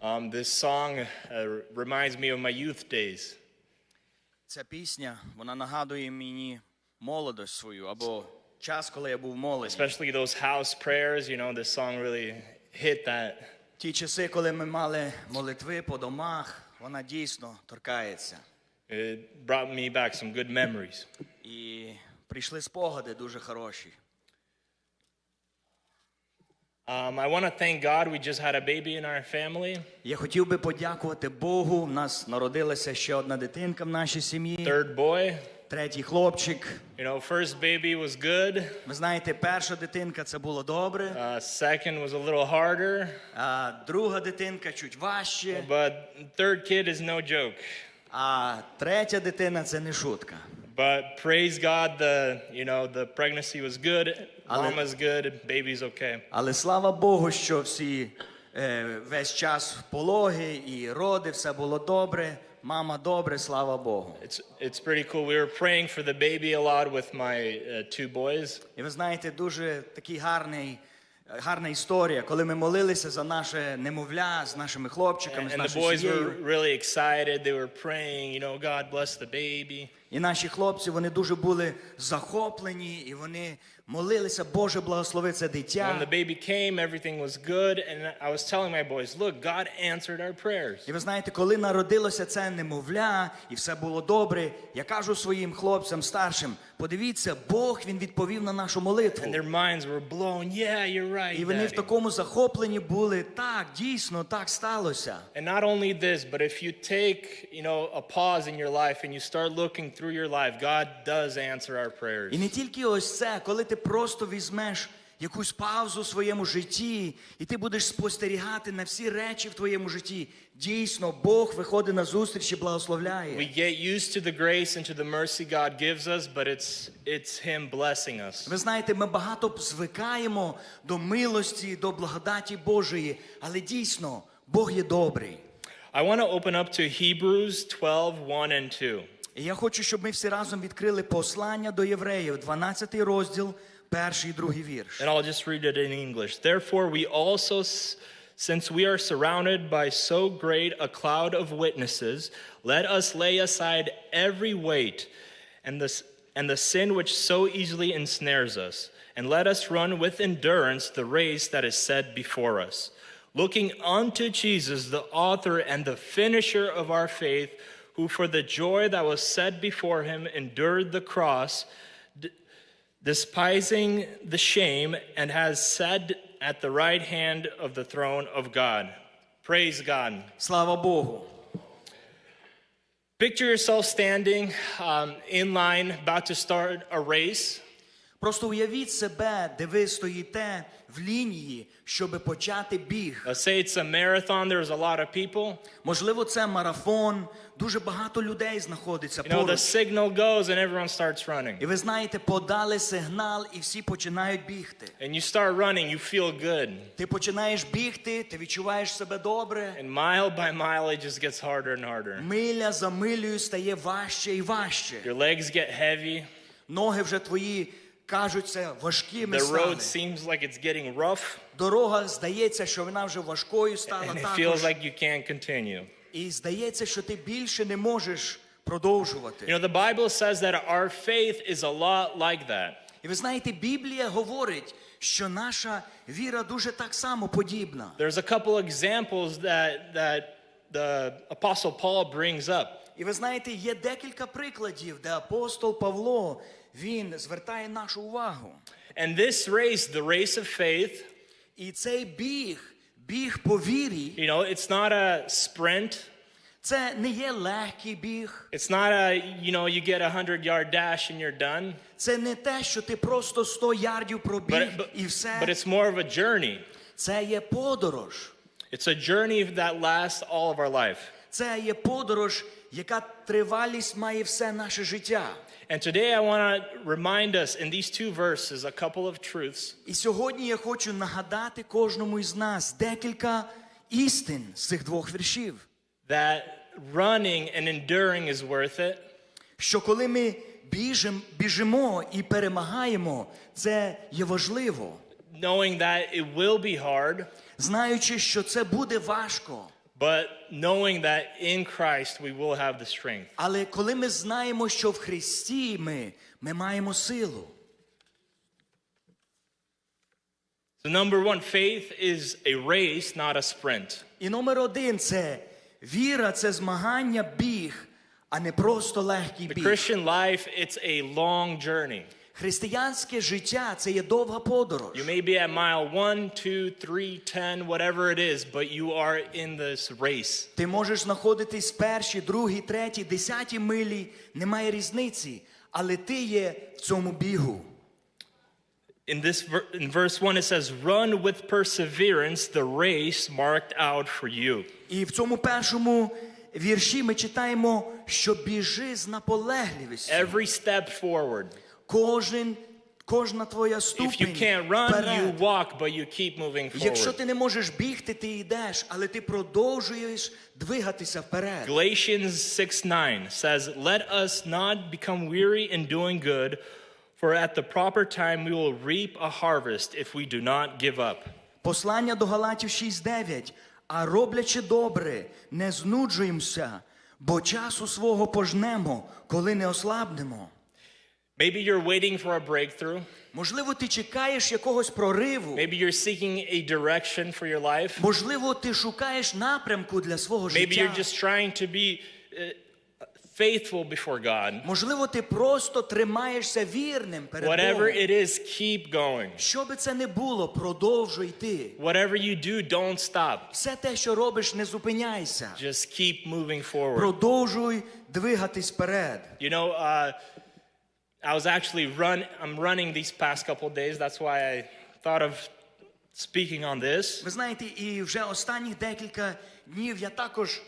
Um, this song uh, reminds me of my youth days. Ця пісня вона нагадує мені молодость свою або час, коли я був молодий. Especially those house prayers, you know, this song really hit that. Ті часи, коли ми мали молитви по домах, вона дійсно торкається. It brought me back some good memories. І прийшли спогади дуже хороші. Um, I want to thank God we just had a baby in our family, Я хотів би подякувати Богу. У нас народилася ще одна дитинка в нашій сім'ї, third boy. третій хлопчик. You know, first baby was good, Ви знаєте, перша дитинка це було добре, uh, second was a little harder, а друга дитинка чуть важче, but third kid is no joke. а третя дитина це не шутка. But praise God, the you know the pregnancy was good, Ale- mama's good, baby's okay. Але слава Богу, що всі е, весь час в пологи і роди, все було добре. Мама добре, слава Богу. It's it's pretty cool. We were praying for the baby a lot with my uh, two boys, І ви знаєте, дуже такий гарний, гарна історія, коли ми молилися за наше немовля з нашими хлопчиками, з and the нашою boys were сім'єю. really excited. They were praying, you know, God bless the baby. І наші хлопці вони дуже були захоплені, і вони молилися, Боже, благослови це When the дитя. baby came, everything was good, and I was telling my boys, "Look, God answered our prayers." І ви знаєте, коли народилося це немовля, і все було добре, я кажу своїм хлопцям старшим: подивіться, Бог він відповів на нашу молитву. And their minds were blown. Yeah, you're right. І вони в такому захопленні були. Так, дійсно, так сталося. And not only this, but if you take, you know, a pause in your life and you start looking through your life, God does answer our prayers. І не тільки ось це, коли ти просто візьмеш якусь паузу в своєму житті, і ти будеш спостерігати на всі речі в твоєму житті. Дійсно, Бог виходить на зустріч і благословляє. We get used to the grace and to the mercy God gives us, but it's it's Him blessing us. Ви знаєте, ми багато звикаємо до милості, до благодаті Божої, але дійсно Бог є добрий. I want to open up to Hebrews 12, 1 and 2. І я хочу, щоб ми всі разом відкрили послання до євреїв, 12 розділ, перший і другий вірш. And I'll just read it in English. Therefore, we also, s- since we are surrounded by so great a cloud of witnesses, let us lay aside every weight and the, s- and the sin which so easily ensnares us, and let us run with endurance the race that is set before us, looking unto Jesus, the author and the finisher of our faith, who for the joy that was set before him endured the cross, d- despising the shame, and has sat at the right hand of the throne of God. Praise God. Slava Bohu. Picture yourself standing um, in line, about to start a race. Просто уявіть себе, де ви стоїте в лінії, щоб почати біг. Say it's a marathon, there's a lot of people. Можливо, це марафон, дуже багато людей знаходиться You know, the signal goes and everyone starts running. І ви знаєте, подали сигнал, і всі починають бігти. And you start running, you feel good. Ти починаєш бігти, ти відчуваєш себе добре. And mile by mile, it just gets harder and harder. Миля за милею стає важче і важче. Your legs get heavy. Ноги вже твої кажуться важкими The стали. road seems like it's getting rough. Дорога здається, що вона вже важкою стала And it також. feels like you can't continue. І здається, що ти більше не можеш продовжувати. You know, the Bible says that our faith is a lot like that. І ви знаєте, Біблія говорить, що наша віра дуже так само подібна. There's a couple examples that, that the Apostle Paul brings up. І ви знаєте, є декілька прикладів, де апостол Павло він звертає нашу увагу. And this race, the race of faith, І цей біг, біг по вірі, you know, it's not a sprint. це не є легкий біг, It's not a, you know, you get a 100 yard dash and you're done. це не те, що ти просто 100 ярдів пробіг But, but, і все. but it's more of a journey. Це є подорож. It's a journey that lasts all of our life. Це є подорож, яка тривалість має все наше життя. And today I want to remind us in these two verses a couple of truths І сьогодні я хочу нагадати кожному із нас декілька істин з цих двох віршів. that running and enduring is worth it. Що коли ми біжим, біжимо і перемагаємо, це є важливо. knowing that it will be hard, Знаючи, що це буде важко, but knowing that in Christ we will have the strength. Але коли ми знаємо, що в Христі ми, ми маємо силу. So, number one, faith is a race, not a sprint. І номер один це віра, це змагання, біг, а не просто легкий The біг. Christian life, it's a long journey. Християнське життя це є довга подорож. You may be at mile one, two, three, ten, whatever it is, but you are in this race. Ти можеш знаходитись перші, другі, треті, десяті милі, немає різниці, але ти є в цьому бігу. In this in verse 1 it says run with perseverance the race marked out for you. І в цьому першому вірші ми читаємо, що біжи з наполегливістю. Every step forward. Кожен, кожна твоя ступінь вперед. Якщо ти не можеш бігти, ти йдеш, але ти продовжуєш двигатися вперед. Galatians 6 9 says, Let us not become weary in doing good, for at the proper time we will reap a harvest if we do not give up. Послання до Галатів 6.9. А роблячи добре, не знуджуємося, бо часу свого пожнемо, коли не ослабнемо. Maybe you're waiting for a breakthrough. Можливо, ти чекаєш якогось прориву. Maybe you're seeking a direction for your life. Можливо, ти шукаєш напрямку для свого Maybe життя. you're just trying to be uh, faithful before God. Можливо, ти просто тримаєшся вірним перед Whatever Богом. it is, keep going. Що би це не було, продовжуй йти. Whatever you do, don't stop. Все те, що робиш, не зупиняйся. Just keep moving forward. Продовжуй двигатись вперед. You know, uh, I was actually run. I'm running these past couple days. That's why I thought of speaking on this. Ви знаєте, і вже останніх декілька днів я також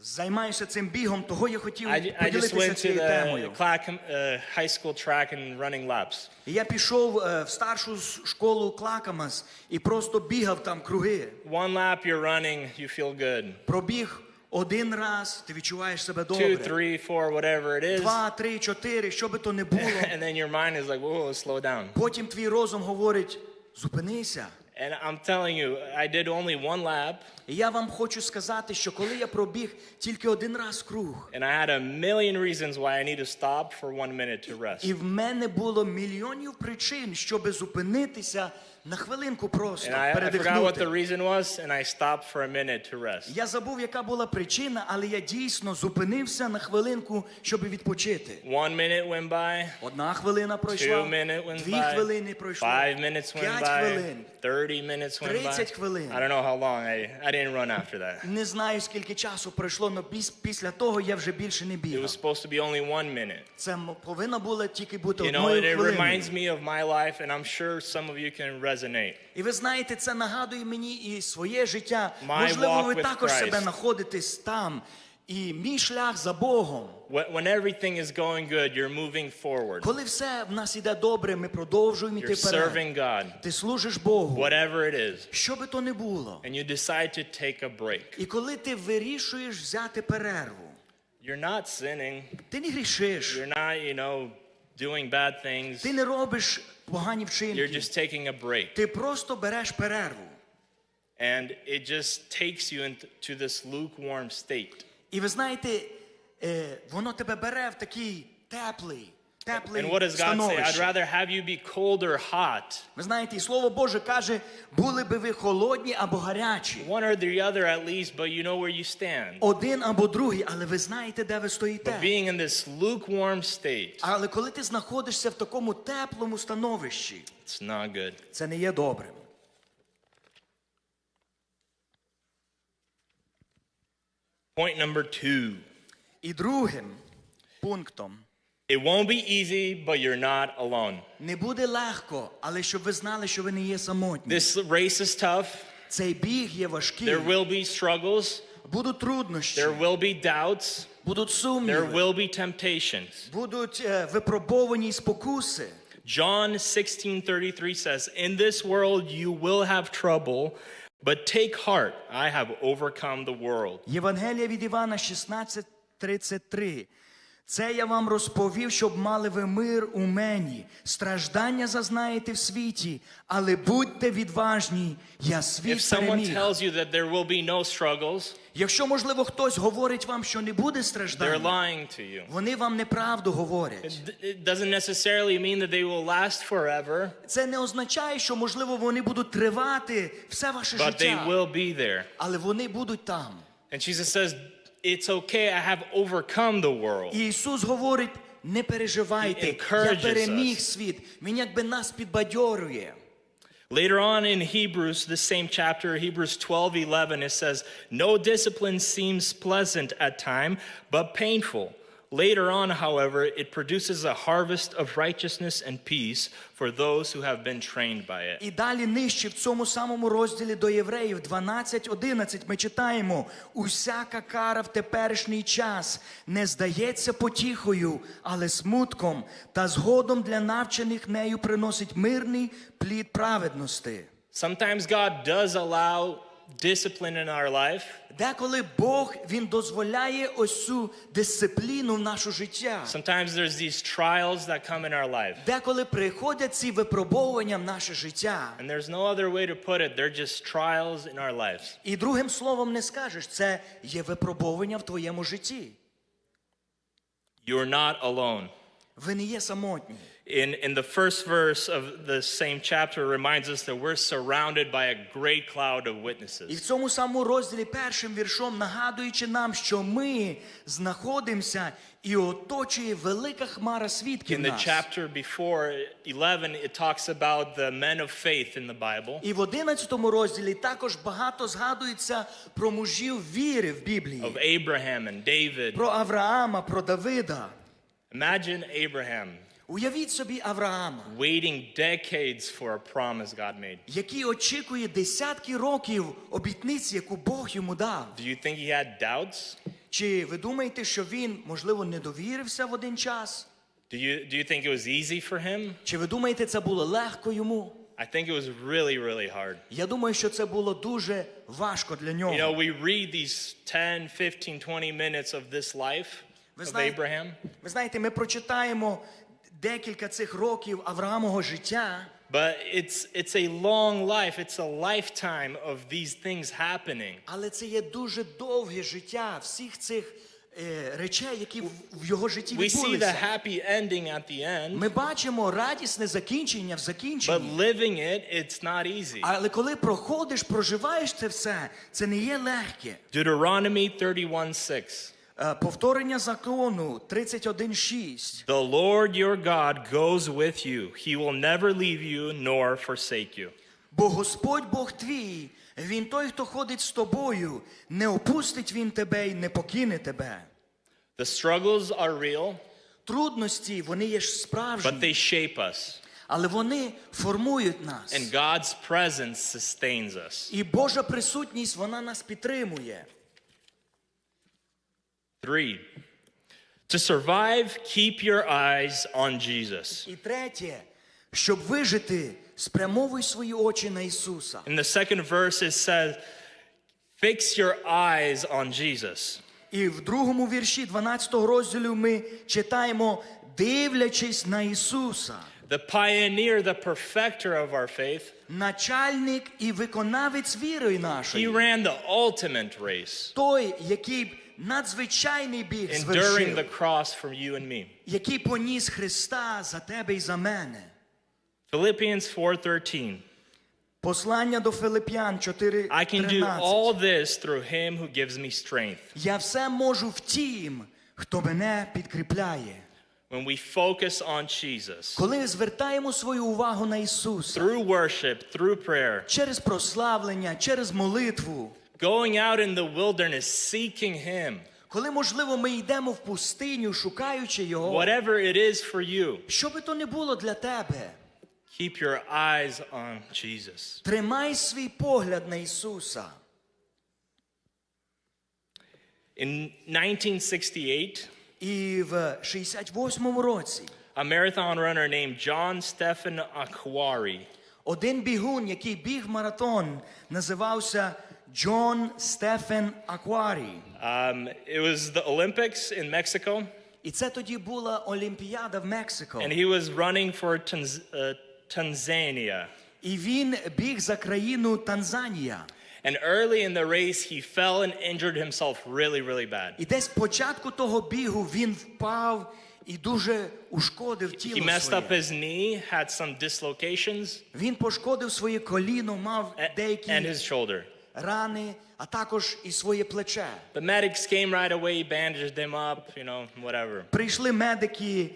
займаюся цим бігом, того я хотів I, I just поділитися went to цією the темою. Clackamas, uh, high school track and running laps. І я пішов е, в старшу с- школу Клакамас і просто бігав там круги. One lap, you're running, you feel good. Пробіг один раз, ти відчуваєш себе Two, добре. three, four, whatever it is, Два, три, чотири, що би то не було. and then your mind is like, "Whoa, slow down." Потім твій розум говорить: зупинися. And I'm telling you, I did only one lap, І я вам хочу сказати, що коли я пробіг тільки один раз круг, and I had a million reasons why I need to stop for one minute to rest. і в мене було мільйонів причин, щоб зупинитися на хвилинку просто And I, I forgot what the reason was, and I stopped for a minute to rest. Я забув, яка була причина, але я дійсно зупинився на хвилинку, щоб відпочити. One minute went by, Одна хвилина пройшла, two minutes went дві by, хвилини пройшло, five minutes went п'ять by, хвилин. 30 minutes went by. 30 хвилин. I don't know how long. I, I didn't run after that. Не знаю, скільки часу пройшло, но після того я вже більше не It бігав. was supposed to be only one minute. Це м- повинно було тільки бути You know, and одною it хвилиною. reminds me of my life, and I'm sure some of you can resonate. І ви знаєте, це нагадує мені і своє життя. My Можливо, walk ви with також Christ. себе знаходитесь там. І мій шлях за Богом. When when everything is going good, you're moving forward. Коли все в нас іде добре, ми продовжуємо йти You're вперед. serving God, Ти служиш Богу, whatever it is, що би то не було. and you decide to take a break. І коли ти вирішуєш взяти перерву, You're not sinning. ти не грішиш, You're not, you know, doing bad things. ти не робиш погані You're вчинки. just taking a break. Ти просто береш перерву. And it just takes you into this lukewarm state. І ви знаєте, е, воно тебе бере в такий теплий, теплий And what does God say? I'd rather have you be cold or hot. Ви знаєте, і Слово Боже каже, були би ви холодні або гарячі. One or the other at least, but you know where you stand. Один або другий, але ви знаєте, де ви стоїте. Being in this lukewarm state, Але коли ти знаходишся в такому теплому становищі, it's not good. це не є добрим. Point number two. І другим пунктом It won't be easy, but you're not alone. не буде легко, але щоб ви знали, що ви не є самотні. This race is tough. Цей біг є важкий. There will be struggles. Будуть труднощі, There will be doubts. будуть There сумніви, will be temptations. будуть е, випробовані спокуси. John 16:33 says, "In this world you will have trouble, but take heart, I have overcome the world." Євангелія від Івана 16:33. Це я вам розповів, щоб мали ви мир у мені. Страждання зазнаєте в світі, але будьте відважні, я світ переміг. Якщо, можливо, хтось говорить вам, що не буде страждань, вони вам неправду говорять. Це не означає, що, можливо, вони будуть тривати все ваше життя, але вони будуть там. And Jesus says, It's okay, I have overcome the world. І Ісус говорить: не переживайте, He я encourages переміг us. світ. Він якби нас підбадьорює. Later on in Hebrews, the same chapter, Hebrews 12 11, it says, No discipline seems pleasant at time, but painful. Later on, however, it produces a harvest of righteousness and peace for those who have been trained by it. І далі нижче в цьому самому розділі до євреїв 12.11 ми читаємо: усяка кара в теперішній час не здається потіхою, але смутком, та згодом для навчених нею приносить мирний плід праведності. Sometimes God does allow discipline in our life, Деколи Бог він дозволяє ось цю дисципліну в наше життя. sometimes there's these trials that come in our life. Деколи приходять ці випробовування в наше життя. And there's no other way to put it, they're just trials in our lives. І другим словом не скажеш, це є випробовування в твоєму житті. You're not alone. Ви не є самотні. In, in the first verse of the same chapter reminds us that we're surrounded by a great cloud of І в witnesses. цьому самому розділі першим віршом нагадуючи нам, що ми знаходимося і оточує велика хмара свідків In the нас. chapter before 11, it talks about the men of faith in the Bible. І в 11 розділі також багато згадується про мужів віри в Of Abraham and David. про Авраама, про Давида. Imagine Abraham Уявіть собі Авраама, waiting decades for a promise God made. який очікує десятки років обітниці, яку Бог йому дав. Do you think he had doubts? Чи ви думаєте, що він, можливо, не довірився в один час? Do you, do you think it was easy for him? Чи ви думаєте, це було легко йому? I think it was really, really hard. Я думаю, що це було дуже важко для You know, we read these 10, 15, 20 minutes of this life Ви of знаєте, Abraham. ви знаєте, ми прочитаємо декілька цих років Авраамового життя, But it's it's a long life. It's a lifetime of these things happening. але це є дуже довге життя всіх цих е, речей, які в, його житті We see the happy ending at the end, Ми бачимо радісне закінчення в but living it, it's not easy. Але коли проходиш, проживаєш це все, це не є легке. Deuteronomy 31:6. Е, Повторення закону 31.6. The Lord your God goes with you. He will never leave you nor forsake you. Бо Господь Бог твій, Він той, хто ходить з тобою, не опустить Він тебе і не покине тебе. The struggles are real, Трудності, вони є ж but they shape us. але вони формують нас. And God's presence sustains us. І Божа присутність, вона нас підтримує. Three, to survive, keep your eyes on Jesus. І третє, щоб вижити, спрямовуй свої очі на Ісуса. In the second verse, it says, Fix your eyes on Jesus. І в другому вірші 12 розділу ми читаємо, дивлячись на Ісуса, The pioneer, the perfecter of our faith, начальник і виконавець віри he нашої. ran the ultimate race, той, який надзвичайний біг enduring the cross for you and me. який поніс Христа за тебе і за мене. Philippians 4:13. Послання до Филип'ян 4, I can do all this through him who gives me strength. Я все можу в тім, хто мене підкріпляє. When we focus on Jesus, Коли звертаємо свою увагу на Ісуса through worship, through prayer, через прославлення, через молитву, going out in the wilderness seeking him, коли, можливо, ми йдемо в пустиню, шукаючи Його, whatever it is for you, що би то не було для тебе, keep your eyes on Jesus. тримай свій погляд на Ісуса. In 1968, І в 68-му році a marathon runner named John Stephen Aquari Один бігун, який біг маратон, називався Джон Стефен Акварі. Um, it was the Olympics in Mexico, І це тоді була Олімпіада в Мексико. And he was running for Tanz- uh, Tanzania. І він біг за країну Танзанія. And early in the race, he fell and injured himself really, really bad. І десь початку того бігу він впав і дуже ушкодив He messed up his knee, had some dislocations, Він пошкодив своє коліно, мав деякі and his shoulder. Рани, а також і своє плече. The medics came right away, bandaged him up, you know, whatever. Прийшли медики,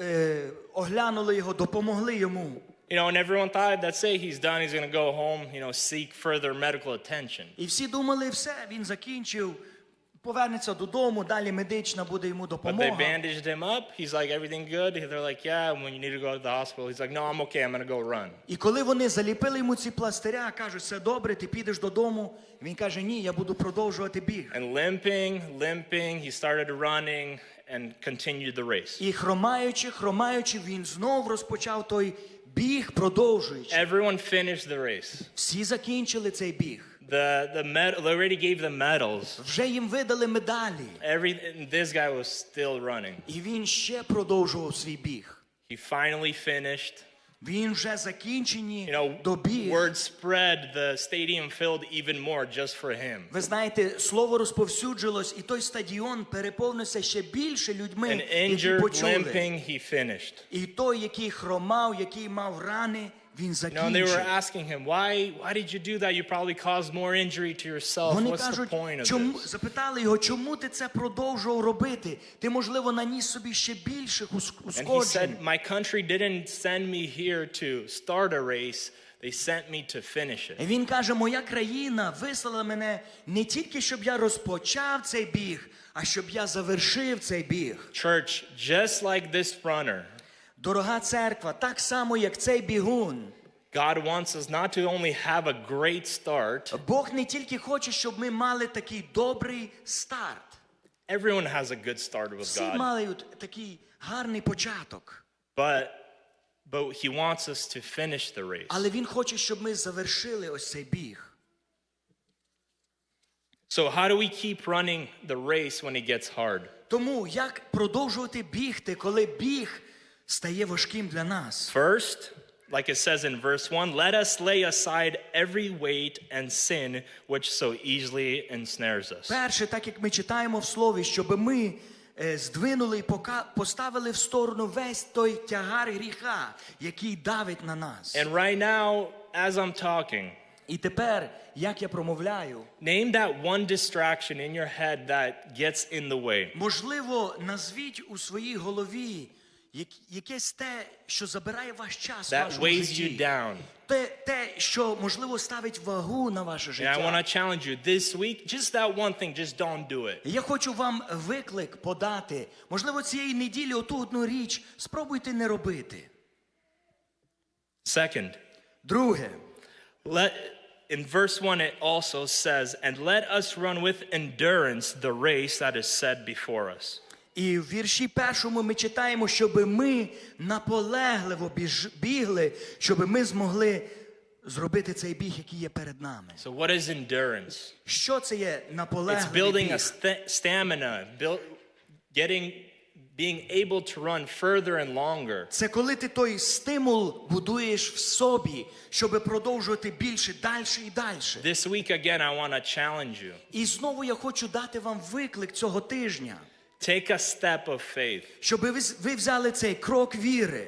е, оглянули його, допомогли йому. You know, and everyone thought that's it, he's done, he's going to go home, you know, seek further medical attention. І всі думали, все, він закінчив, повернеться додому, далі медична буде йому But they допомога. bandaged him up. He's like, everything good? They're like, yeah, when you need to go to the hospital. He's like, no, I'm okay, I'm gonna go run. І коли вони заліпили йому ці пластиря, кажуть, все добре, ти підеш додому. Він каже, ні, я буду продовжувати біг. And limping, limping, he started running and continued the race. І хромаючи, хромаючи, він знов розпочав той біг, продовжуючи. Everyone finished the race. Всі закінчили цей біг. The, the med- they already gave the medals. Вже їм видали медалі. Every, and this guy was still running. І він ще продовжував свій біг. He finally finished. Він вже закінчені You know, добіг. word spread, the stadium filled even more just for him. Ви знаєте, слово розповсюджилось, і той стадіон переповнився ще більше людьми, And які injured, почули. limping, he finished. І той, який хромав, який мав рани, він You and they were закінчив. asking him, why, why did you do that? You probably caused more injury to yourself. Вони What's the кажуть, чому запитали його, чому ти це продовжував робити? Ти, можливо, наніс собі ще більших ус- And he said, My country didn't send me here to start a race, they sent me to finish it. Він каже, моя країна вислала мене не тільки, щоб я розпочав цей біг, а щоб я завершив цей біг. Church, just like this runner, Дорога церква, так само, як цей бігун. God wants us not to only have a great start, Бог не тільки хоче, щоб ми мали такий добрий старт. everyone has a good start with Всі God, мають такий гарний початок. but, but He wants us to finish the race. Але він хоче, щоб ми завершили ось цей біг. So, how do we keep running the race when it gets hard? Тому як продовжувати бігти, коли біг стає важким для нас? First, like it says in verse 1, let us lay aside every weight and sin which so easily ensnares us. Перше, так як ми читаємо в слові, щоб ми е, здвинули і поставили в сторону весь той тягар гріха, який давить на нас. And right now, as I'm talking, І тепер, як я промовляю, name that one distraction in your head that gets in the way. можливо, назвіть у своїй голові якесь те, що забирає ваш час That вашому weighs you житті. down. Те, те, що можливо ставить вагу на ваше And I want to challenge you this week, just that one thing, just don't do it. Я хочу вам виклик подати. Можливо, цієї неділі оту одну річ спробуйте не робити. Second, Друге, let in verse 1 it also says, and let us run with endurance the race that is set before us. І в вірші першому ми читаємо, щоб ми наполегливо бігли, щоб ми змогли зробити цей біг, який є перед нами. So what is endurance? Що це є It's наполегливий building біг? a st- stamina, build, getting, being able to run further and longer. Це коли ти той стимул будуєш в собі, щоб продовжувати більше, далі і далі. This week again, I want to challenge you. І знову я хочу дати вам виклик цього тижня, Take a step of faith. щоб ви, ви взяли цей крок віри.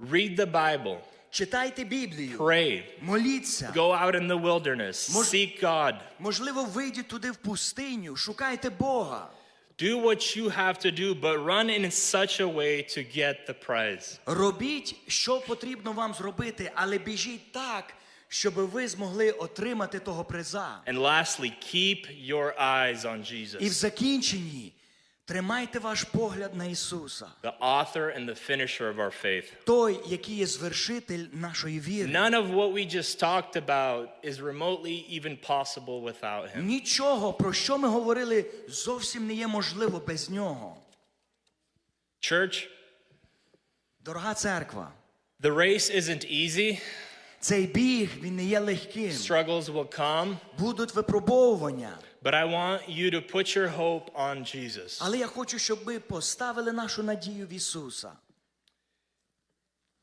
Read the Bible. Читайте Біблію, Pray. моліться. Go out in the wilderness. Мож- Seek God. Можливо, вийдіть туди в пустиню, шукайте Бога. Do what you have to do, but run in such a way to get the prize. Робіть, що потрібно вам зробити, але біжіть так, щоб ви змогли отримати того приза. And lastly, keep your eyes on І в Jesus, закінченні тримайте ваш погляд на Ісуса, the author and the finisher of our faith. той, який є звершитель нашої віри. None of what we just talked about is remotely even possible without him. Нічого, про що ми говорили, зовсім не є можливо без нього. Church, Дорога церква, the race isn't easy. цей біг він не є легким. Struggles will come, Будуть випробовування. But I want you to put your hope on Jesus. Але я хочу, щоб ми поставили нашу надію в Ісуса.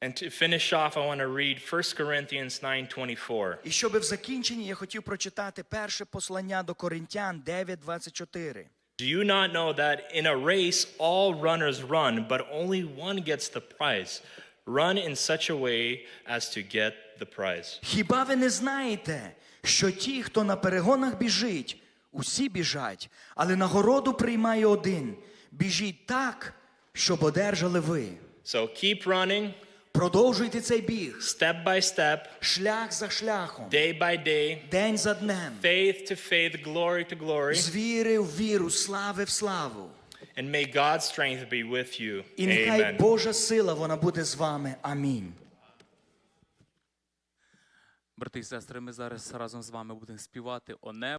And to finish off, I want to read 1 Corinthians 9:24. І щоб в закінченні я хотів прочитати перше послання до Коринтян 9.24. Do you not know that in a race all runners run, but only one gets the prize? Run in such a way as to get the prize. Хіба ви не знаєте, що ті, хто на перегонах біжить, усі біжать, але нагороду приймає один. Біжіть так, щоб одержали ви. So keep running, Продовжуйте цей біг, step by step, шлях за шляхом, day by day, день за днем, faith to faith, glory to glory, з віри в віру, слави в славу. and may God's strength be with you. І нехай Amen. Божа сила вона буде з вами. Амінь. Брати і сестри, ми зараз разом з вами будемо співати о небо.